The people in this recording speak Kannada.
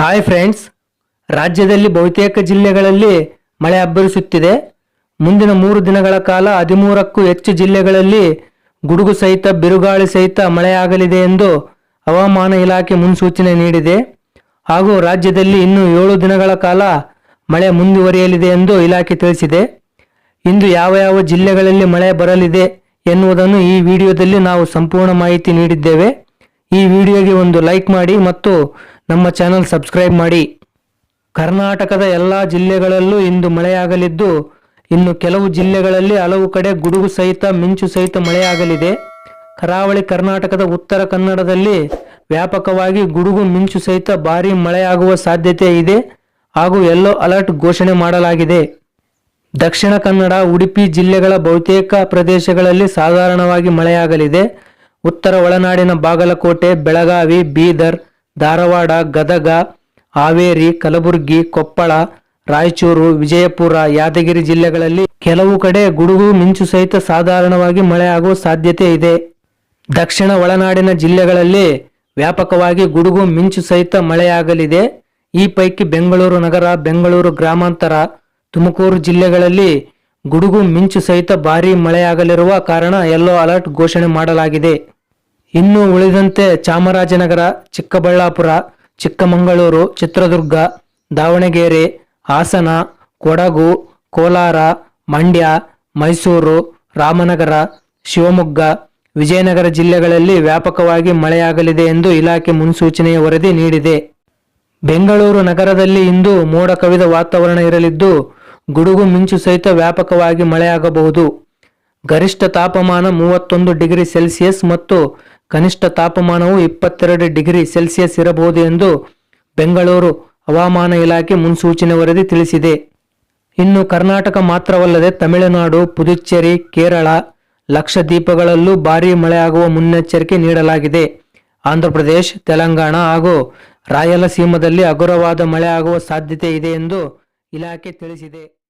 ಹಾಯ್ ಫ್ರೆಂಡ್ಸ್ ರಾಜ್ಯದಲ್ಲಿ ಬಹುತೇಕ ಜಿಲ್ಲೆಗಳಲ್ಲಿ ಮಳೆ ಅಬ್ಬರಿಸುತ್ತಿದೆ. ಮುಂದಿನ ಮೂರು ದಿನಗಳ ಕಾಲ ಹದಿಮೂರಕ್ಕೂ ಹೆಚ್ಚು ಜಿಲ್ಲೆಗಳಲ್ಲಿ ಗುಡುಗು ಸಹಿತ, ಬಿರುಗಾಳಿ ಸಹಿತ ಮಳೆಯಾಗಲಿದೆ ಎಂದು ಹವಾಮಾನ ಇಲಾಖೆ ಮುನ್ಸೂಚನೆ ನೀಡಿದೆ. ಹಾಗೂ ರಾಜ್ಯದಲ್ಲಿ ಇನ್ನೂ ಏಳು ದಿನಗಳ ಕಾಲ ಮಳೆ ಮುಂದುವರಿಯಲಿದೆ ಎಂದು ಇಲಾಖೆ ತಿಳಿಸಿದೆ. ಇಂದು ಯಾವ ಯಾವ ಜಿಲ್ಲೆಗಳಲ್ಲಿ ಮಳೆ ಬರಲಿದೆ ಎನ್ನುವುದನ್ನು ಈ ವಿಡಿಯೋದಲ್ಲಿ ನಾವು ಸಂಪೂರ್ಣ ಮಾಹಿತಿ ನೀಡಿದ್ದೇವೆ. ಈ ವಿಡಿಯೋಗೆ ಒಂದು ಲೈಕ್ ಮಾಡಿ ಮತ್ತು ನಮ್ಮ ಚಾನಲ್ ಸಬ್ಸ್ಕ್ರೈಬ್ ಮಾಡಿ. ಕರ್ನಾಟಕದ ಎಲ್ಲ ಜಿಲ್ಲೆಗಳಲ್ಲೂ ಇಂದು ಮಳೆಯಾಗಲಿದ್ದು, ಇನ್ನು ಕೆಲವು ಜಿಲ್ಲೆಗಳಲ್ಲಿ ಹಲವು ಕಡೆ ಗುಡುಗು ಸಹಿತ, ಮಿಂಚು ಸಹಿತ ಮಳೆಯಾಗಲಿದೆ. ಕರಾವಳಿ ಕರ್ನಾಟಕದ ಉತ್ತರ ಕನ್ನಡದಲ್ಲಿ ವ್ಯಾಪಕವಾಗಿ ಗುಡುಗು, ಮಿಂಚು ಸಹಿತ ಭಾರೀ ಮಳೆಯಾಗುವ ಸಾಧ್ಯತೆ ಇದೆ. ಹಾಗೂ ಯೆಲ್ಲೋ ಅಲರ್ಟ್ ಘೋಷಣೆ ಮಾಡಲಾಗಿದೆ. ದಕ್ಷಿಣ ಕನ್ನಡ, ಉಡುಪಿ ಜಿಲ್ಲೆಗಳ ಬಹುತೇಕ ಪ್ರದೇಶಗಳಲ್ಲಿ ಸಾಧಾರಣವಾಗಿ ಮಳೆಯಾಗಲಿದೆ. ಉತ್ತರ ಒಳನಾಡಿನ ಬಾಗಲಕೋಟೆ, ಬೆಳಗಾವಿ, ಬೀದರ್ ಧಾರವಾಡ, ಗದಗ, ಹಾವೇರಿ, ಕಲಬುರಗಿ, ಕೊಪ್ಪಳ, ರಾಯಚೂರು, ವಿಜಯಪುರ, ಯಾದಗಿರಿ ಜಿಲ್ಲೆಗಳಲ್ಲಿ ಕೆಲವು ಕಡೆ ಗುಡುಗು, ಮಿಂಚು ಸಹಿತ ಸಾಧಾರಣವಾಗಿ ಮಳೆಯಾಗುವ ಸಾಧ್ಯತೆ ಇದೆ. ದಕ್ಷಿಣ ಒಳನಾಡಿನ ಜಿಲ್ಲೆಗಳಲ್ಲಿ ವ್ಯಾಪಕವಾಗಿ ಗುಡುಗು, ಮಿಂಚು ಸಹಿತ ಮಳೆಯಾಗಲಿದೆ. ಈ ಪೈಕಿ ಬೆಂಗಳೂರು ನಗರ, ಬೆಂಗಳೂರು ಗ್ರಾಮಾಂತರ, ತುಮಕೂರು ಜಿಲ್ಲೆಗಳಲ್ಲಿ ಗುಡುಗು, ಮಿಂಚು ಸಹಿತ ಭಾರೀ ಮಳೆಯಾಗಲಿರುವ ಕಾರಣ ಯೆಲ್ಲೋ ಅಲರ್ಟ್ ಘೋಷಣೆ ಮಾಡಲಾಗಿದೆ. ಇನ್ನು ಉಳಿದಂತೆ ಚಾಮರಾಜನಗರ, ಚಿಕ್ಕಬಳ್ಳಾಪುರ, ಚಿಕ್ಕಮಗಳೂರು, ಚಿತ್ರದುರ್ಗ, ದಾವಣಗೆರೆ, ಹಾಸನ, ಕೊಡಗು, ಕೋಲಾರ, ಮಂಡ್ಯ, ಮೈಸೂರು, ರಾಮನಗರ, ಶಿವಮೊಗ್ಗ, ವಿಜಯನಗರ ಜಿಲ್ಲೆಗಳಲ್ಲಿ ವ್ಯಾಪಕವಾಗಿ ಮಳೆಯಾಗಲಿದೆ ಎಂದು ಇಲಾಖೆ ಮುನ್ಸೂಚನೆಯ ವರದಿ ನೀಡಿದೆ. ಬೆಂಗಳೂರು ನಗರದಲ್ಲಿ ಇಂದು ಮೋಡ ಕವಿದ ವಾತಾವರಣ ಇರಲಿದ್ದು, ಗುಡುಗು ಮಿಂಚು ಸಹಿತ ವ್ಯಾಪಕವಾಗಿ ಮಳೆಯಾಗಬಹುದು. ಗರಿಷ್ಠ ತಾಪಮಾನ ಮೂವತ್ತೊಂದು ಡಿಗ್ರಿ ಸೆಲ್ಸಿಯಸ್ ಮತ್ತು ಕನಿಷ್ಠ ತಾಪಮಾನವು ಇಪ್ಪತ್ತೆರಡು ಡಿಗ್ರಿ ಸೆಲ್ಸಿಯಸ್ ಇರಬಹುದು ಎಂದು ಬೆಂಗಳೂರು ಹವಾಮಾನ ಇಲಾಖೆ ಮುನ್ಸೂಚನೆ ವರದಿ ತಿಳಿಸಿದೆ. ಇನ್ನು ಕರ್ನಾಟಕ ಮಾತ್ರವಲ್ಲದೆ ತಮಿಳುನಾಡು, ಪುದುಚೇರಿ, ಕೇರಳ ಲಕ್ಷದ್ವೀಪಗಳಲ್ಲೂ ಭಾರೀ ಮಳೆಯಾಗುವ ಮುನ್ನೆಚ್ಚರಿಕೆ ನೀಡಲಾಗಿದೆ. ಆಂಧ್ರಪ್ರದೇಶ ತೆಲಂಗಾಣ ಹಾಗೂ ರಾಯಲಸೀಮದಲ್ಲಿ ಹಗುರವಾದ ಮಳೆಯಾಗುವ ಸಾಧ್ಯತೆ ಇದೆ ಎಂದು ಇಲಾಖೆ ತಿಳಿಸಿದೆ.